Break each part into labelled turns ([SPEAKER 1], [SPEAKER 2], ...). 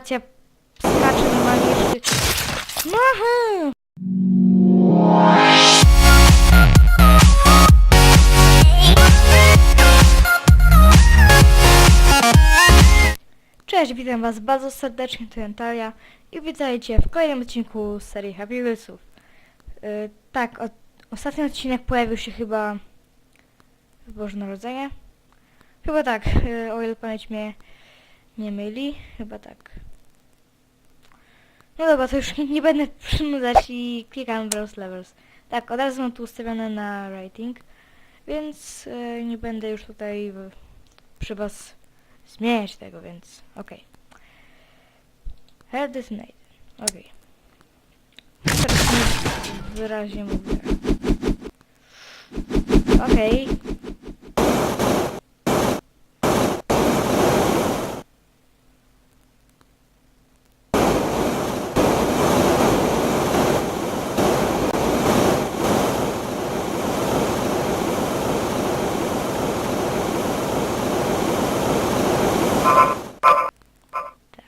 [SPEAKER 1] spacja skacze normalnie jeszcze... No. Cześć, witam was bardzo serdecznie, to Natalia i witajcie w kolejnym odcinku serii Happy Wheelsów. Yy, tak, od, ostatni odcinek pojawił się chyba w Boże Narodzenie. Chyba tak, yy, o ile pamięć mnie nie myli, chyba tak. No dobra, to już nie, będę przynudzać i klikam Browse Levels. Tak, od razu mam tu ustawione na rating, więc yy, nie będę już tutaj yy, przy was zmieniać tego, więc okej. Head is made. Okej. Teraz nie wyraźnie mówię. Okej.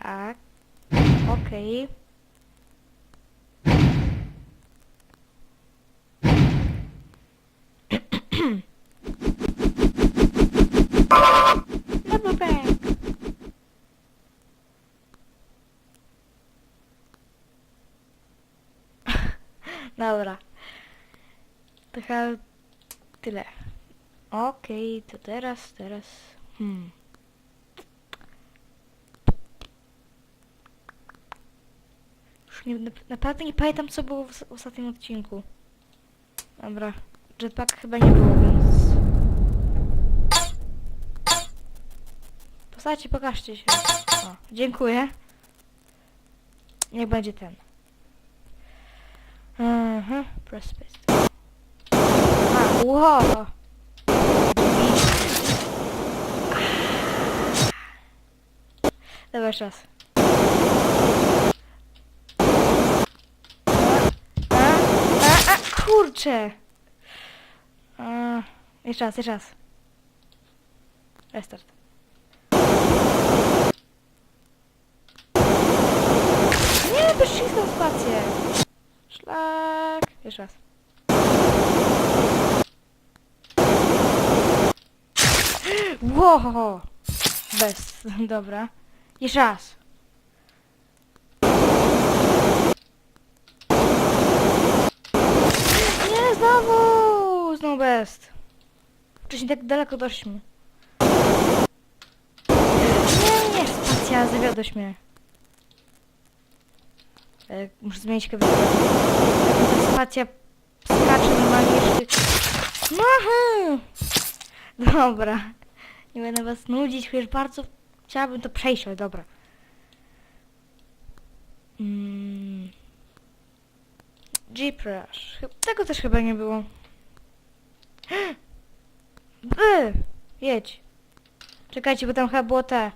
[SPEAKER 1] Tak. Okej. Double bank. Dobra. To chyba tyle. Okej, to teraz, teraz... Hmm. Już nie, nap- naprawdę nie pamiętam co było w, w ostatnim odcinku. Dobra, jetpack chyba nie było, więc... Postacie, pokażcie się. O, dziękuję. Niech będzie ten. Mhm, press space. Wow! Dobra, jeszcze raz. A, a, a, kurczę! A, jeszcze raz, jeszcze raz. Restart. Nie, bez ścisnął spację. Szlak. Jeszcze raz. Wow! Bez, dobra. Jeszcze raz. Nie, znowu! Znowu best. Wcześniej tak daleko doszliśmy. Nie, nie, spacja, zawiodłeś mnie. E, muszę zmienić mi ta skacze normalnie jeszcze... No. Dobra. Nie będę was nudzić, chociaż bardzo chciałabym to przejść, ale dobra. Mm. Jeep Rush. Tego też chyba nie było. By! Jedź. Czekajcie, bo tam chyba było te.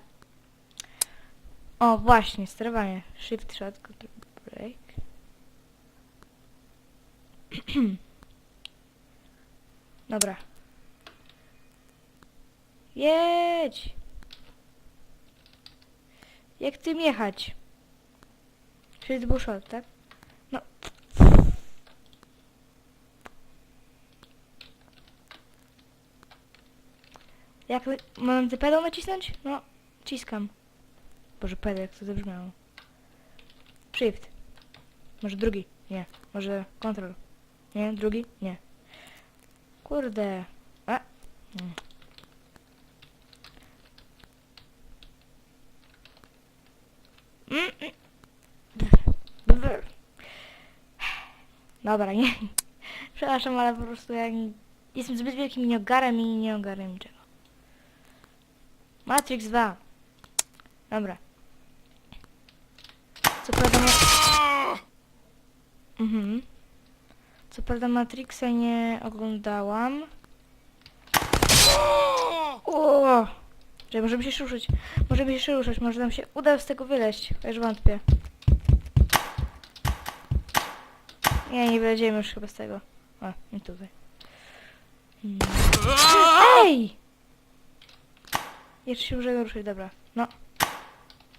[SPEAKER 1] O, właśnie, sterowanie. Shift, shot, control, break. Dobra. Jedź! Jak tym jechać? Był shot, tak? No. Jak mam ty pedał nacisnąć? No, ciskam. Boże, pedał, jak to zabrzmiało. Shift. Może drugi? Nie. Może control? Nie, drugi? Nie. Kurde. A. Mm. Mm, mm. Brr. Dobra, nie. Przepraszam, ale po prostu ja nie- jestem zbyt wielkim nieogarem i nie ogarniam niczego. Matrix 2. Dobra. Co prawda. Mhm. Co prawda Matrixa nie oglądałam. O! Że możemy się ruszyć. Możemy się ruszać, może nam się uda z tego wyleźć. Chociaż wątpię. Nie, nie wyleziemy już chyba z tego. O, nie tutaj. Ej! Jeszcze się możemy ruszyć, dobra. No.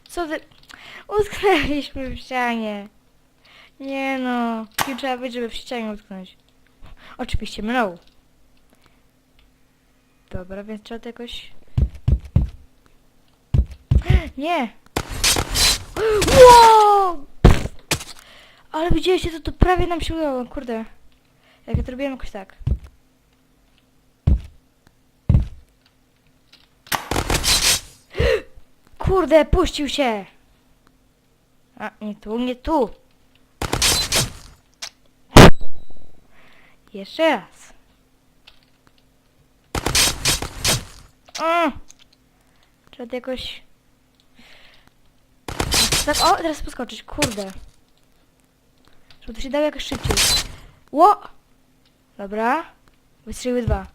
[SPEAKER 1] Co ty... Utknęliśmy w ścianie. Nie no. Kim trzeba być, żeby w ścianie utknąć? Oczywiście mną. Dobra, więc trzeba to jakoś... Nie! Ale widzieliście, to, to prawie nam się udało, kurde. Jak ja to robiłem jakoś tak. Kurde, puścił się! A, nie tu, nie tu! Jeszcze raz. Mm. Trzeba to jakoś... Tak, o, teraz poskoczyć, kurde. Żeby to się dało jakoś szybciej. Ło! Dobra. Wystrzeliły dwa.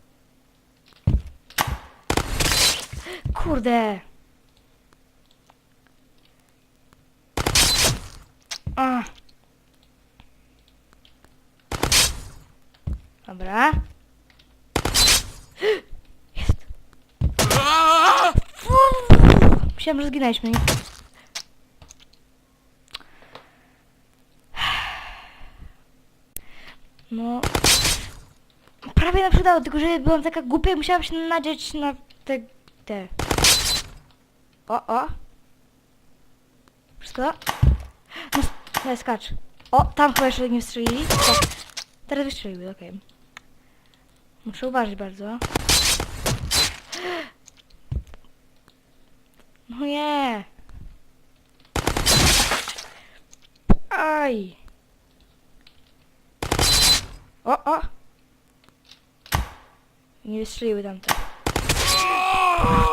[SPEAKER 1] Kurde. A. Dobra. Jest. Myślałem, że zginęliśmy. No. Prawie nam się udało, tylko że byłam taka głupia i musiałam się nadzieć na te... te. O, o. Wszystko? No, no skacz. O, tam chyba jeszcze nie strzelili. Tak. Teraz wystrzeliły, okej. Muszę uważać bardzo. No nie. Aj. O, o! Nie wystrzeliły tamte.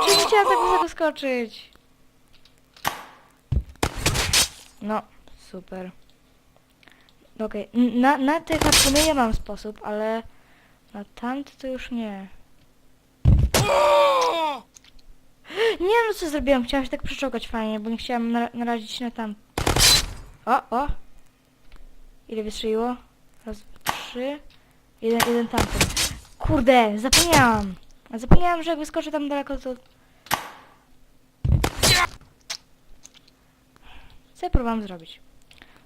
[SPEAKER 1] Czy chciałam tak wysoko skoczyć? No, super. Okej, n- na, na te harpuny ja mam sposób, ale na tamte to już nie. Nie no co zrobiłam, chciałam się tak przyczołgać fajnie, bo nie chciałam nara- narazić na tam. O, o! Ile wystrzeliło? Raz, trzy. Jeden, jeden tamten. Kurde, zapomniałam. Zapomniałam, że jak wyskoczę tam daleko, to... Co próbowałam zrobić?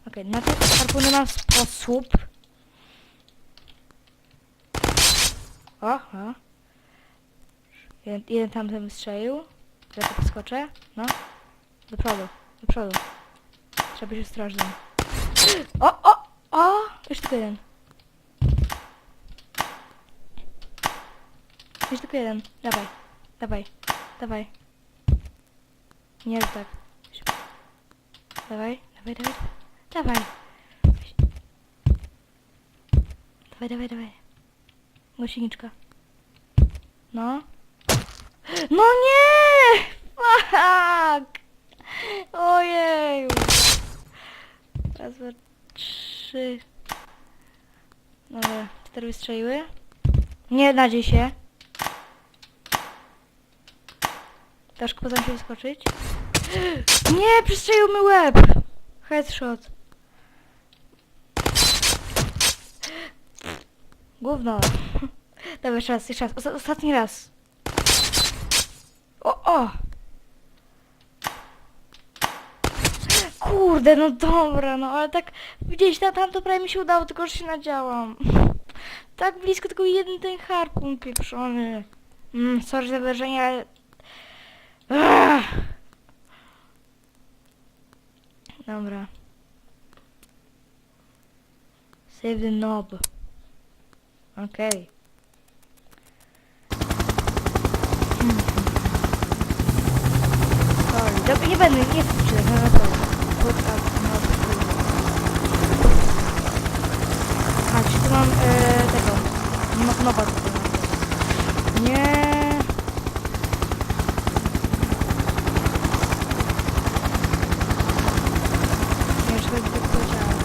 [SPEAKER 1] Okej, na te harpuny mam sposób. O, o. Jeden, jeden tamten wystrzelił. To poskoczę. No. Do przodu, do przodu. Trzeba być ostrożnym. O, o, o! Jeszcze tylko jeden. Jeszcze tylko jeden. Dawaj, dawaj, dawaj. Nie rób tak. Dawaj, dawaj, dawaj. Dawaj. Dawaj, dawaj, dawaj. Głośniczka. No. No nie! Fuck! Ojej! Raz, dwa, trzy. Dobra, cztery wystrzeliły. Nie nadziej się. Daszku, poza się wyskoczyć. Nie, przestrzelił mi łeb! Headshot. Gówno. Dobra, jeszcze raz, jeszcze raz. Osta- ostatni raz. O, o! Kurde, no dobra, no ale tak widzieliście, tam, tam to prawie mi się udało, tylko że się nadziałam. Tak blisko, tylko jeden ten harpun pieprzony. Mm, sorry za wyrażenie, ale... Dobra. Save the knob. Okej. Hmm. Sorry. Dobra, nie będę, nie czytać, no naprawdę. Put up knob. A, czy tu mam e, tego? No, nowa tutaj mam. Nie. Nie, już będzie tak powiedziałem.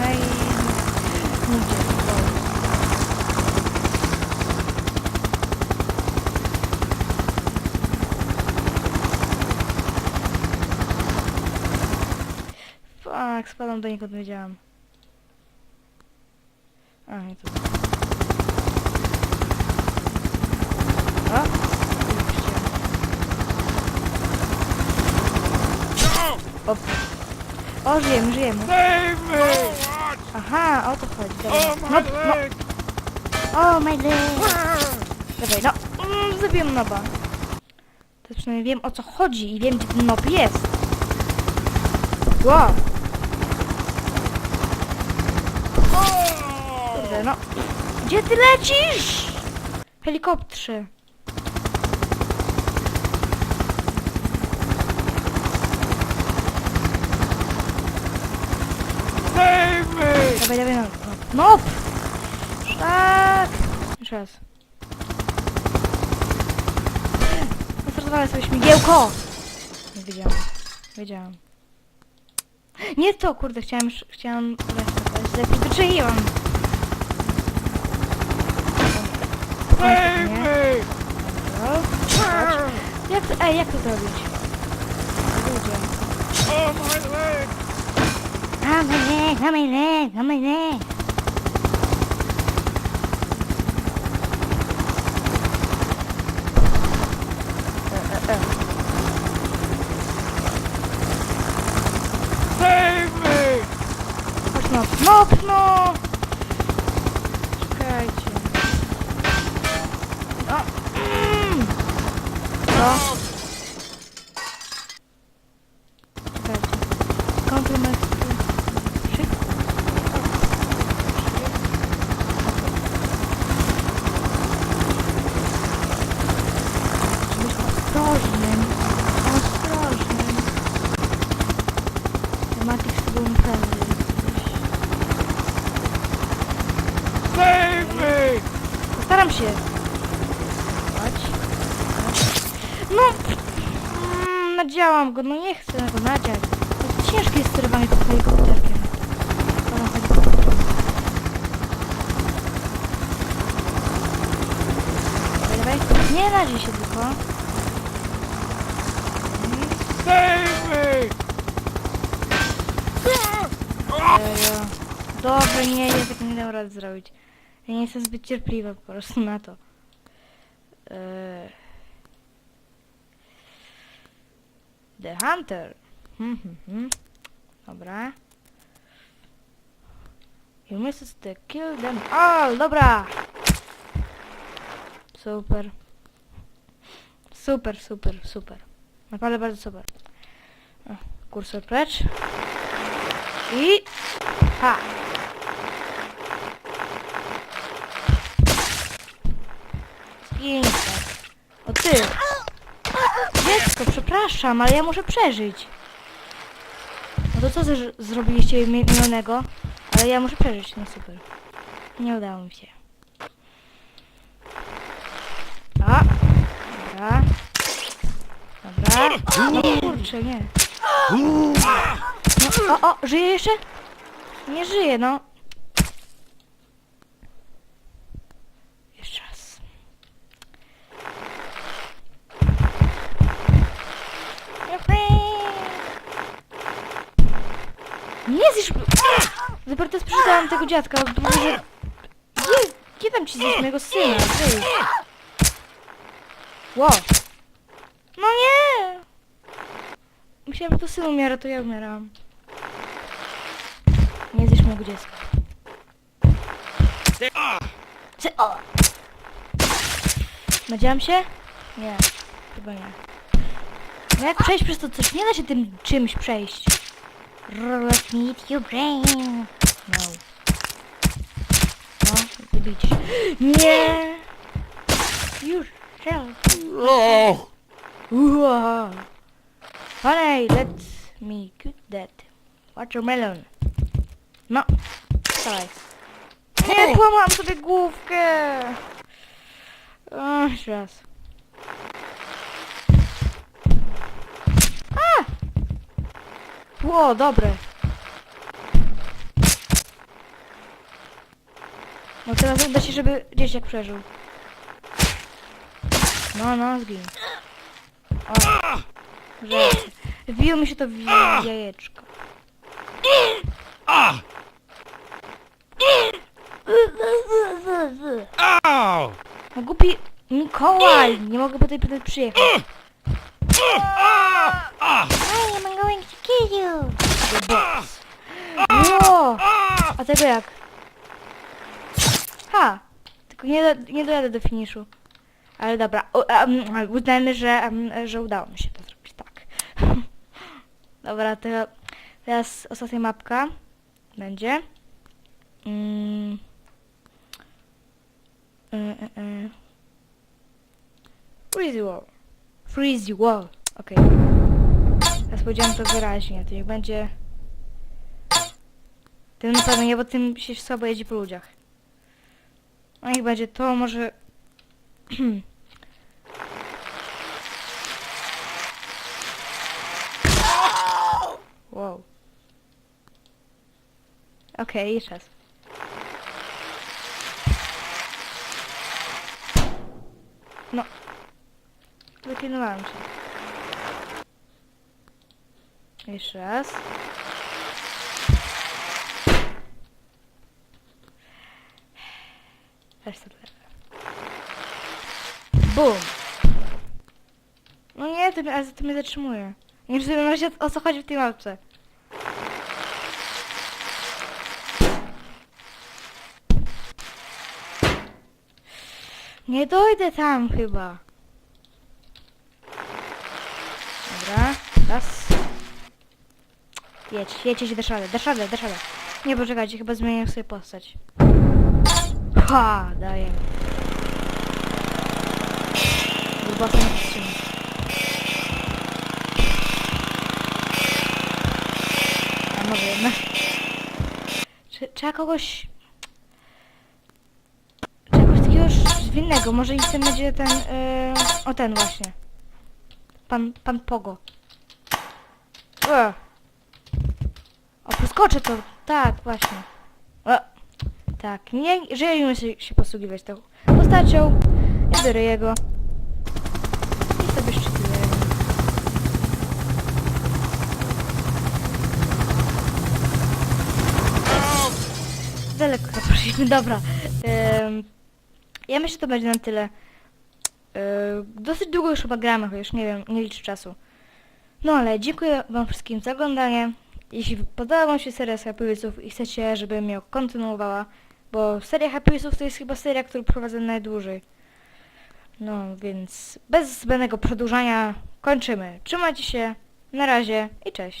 [SPEAKER 1] I... Nigdzie. Wow. Fuck, spadam do niego, wiedziałam. A, nie tu. O! O, o żyjemy, żyjemy.
[SPEAKER 2] Save me!
[SPEAKER 1] Aha, o to chodzi. Dobra.
[SPEAKER 2] Oh,
[SPEAKER 1] No, no, o my leg. Dawaj, no. Mm, zabiłem noba. To przynajmniej wiem o co chodzi i wiem gdzie ten nob jest. Wow. Kurde, no. Gdzie ty lecisz? Helikoptrze.
[SPEAKER 2] Save me!
[SPEAKER 1] Dawaj, dawaj, no. no. Nob! Tak! Jeszcze raz. Zastartowałem sobie śmigiełko! Nie wiedziałam. Wiedziałam. Nie to, kurde, chciałam, już- chciałam Nie.
[SPEAKER 2] me!
[SPEAKER 1] No. Jak to, ej, jak to zrobić? Ludzie.
[SPEAKER 2] Oh, my leg!
[SPEAKER 1] Na mój leg, na mój leg, na mój leg. E, e, e.
[SPEAKER 2] Save me!
[SPEAKER 1] Chodź no, no, no! Czekajcie. No. Mm. No. Czekajcie. Komplement. Szybko. Trzeba być ostrożnym. Ostrożnym. Tematik z tobą naprawdę.
[SPEAKER 2] Save me!
[SPEAKER 1] Postaram się. Chodź. No! Mm, nadziałam go, no nie chcę go nadziać. To jest ciężkie jest sterowanie tym helikopterkiem. Pana helikopterem. Dawaj, dawaj. Nie nadziej się tylko.
[SPEAKER 2] Save me!
[SPEAKER 1] Serio. Dobra, nie, ja tego nie dam rady zrobić. Ja nie jestem zbyt cierpliwa po prostu na to. Eee. The Hunter. Hmm, hmm, hmm. Dobra. You missed to kill them all. Dobra. Super. Super, super, super. Naprawdę bardzo super. Kursor precz. I... Ha! Tak. O ty! Dziecko, przepraszam, ale ja muszę przeżyć. No to co zrobiliście mi- mionego? Ale ja muszę przeżyć, no super. Nie udało mi się. A! Dobra. Dobra. No kurczę, nie. No, o, o, żyje jeszcze? Nie żyje, no. Jeszcze raz. Nie zjesz... Dopiero teraz tego dziadka, mówi, że... Gdzie, gdzie tam ci zjesz mojego syna? Ty. Wow. No nie! Myślałem, że to syn umiera, to ja umieram. Nie zjesz mojego dziecka. Ty, o! Nadziałam się? Nie, chyba nie. No jak przejść przez to coś? Nie da się tym czymś przejść. Let me your brain. No. No, wybić. Nie! Już, shall.
[SPEAKER 2] Oh!
[SPEAKER 1] Wow. Honey, let me cook that. Watermelon. No, dawaj. Nie, połamałam sobie główkę. O, jeszcze raz. A! Ło, dobre. No teraz uda się, żeby dzieciak przeżył. No, no, zgiń. O, że wbiło mi się to w jajeczko. No głupi Mikołaj! Nie mogę po tej pytać przyjechać. I going to kill boss. Ło! A tego jak? Ha! Tylko nie, do, nie dojadę do finiszu. Ale dobra, u- em, em, uznajmy, że, em, że udało mi się to zrobić, tak. dobra, to teraz ostatnia mapka będzie. Mm. Y, y, y. Freezy Wall. Freezy Wall. Okej. Teraz powiedziałem to wyraźnie, to niech będzie... Tym na nie, bo tym się słabo jedzie po ludziach. No niech będzie to, może... wow. Okej, jeszcze raz. No. Wyklinowałem się. Jeszcze raz. Boom! No nie, to, ale to mnie zatrzymuje. Nie rozumiem razie o co chodzi w tej mapce. Nie dojdę tam chyba. Dobra, raz. Jedź, jedź, jedź, dasz radę, dasz radę, dasz radę. Nie, poczekajcie, chyba zmienię sobie postać. Ha, daję. Bossa nie powstrzyma. A może jednak. Czy, trzeba kogoś... Czegoś takiego zwinnego. Może i ten będzie ten... Yy, o ten właśnie. Pan, pan Pogo. E. O, przeskoczę to. Tak, właśnie. E. Tak, nie, nie umiem się, się posługiwać tą postacią. Ja biorę jego. I sobie szczytuję. Za lekko poszliśmy, dobra. Ja myślę, że to będzie na tyle. Yy, dosyć długo już chyba gramy, chociaż nie wiem, nie liczę czasu. No ale dziękuję wam wszystkim za oglądanie. Jeśli podoba wam się seria Wheelsów i chcecie, żebym ją kontynuowała, bo seria Happy Wheelsów to jest chyba seria, którą prowadzę najdłużej. No więc bez zbędnego przedłużania kończymy. Trzymajcie się, na razie i cześć.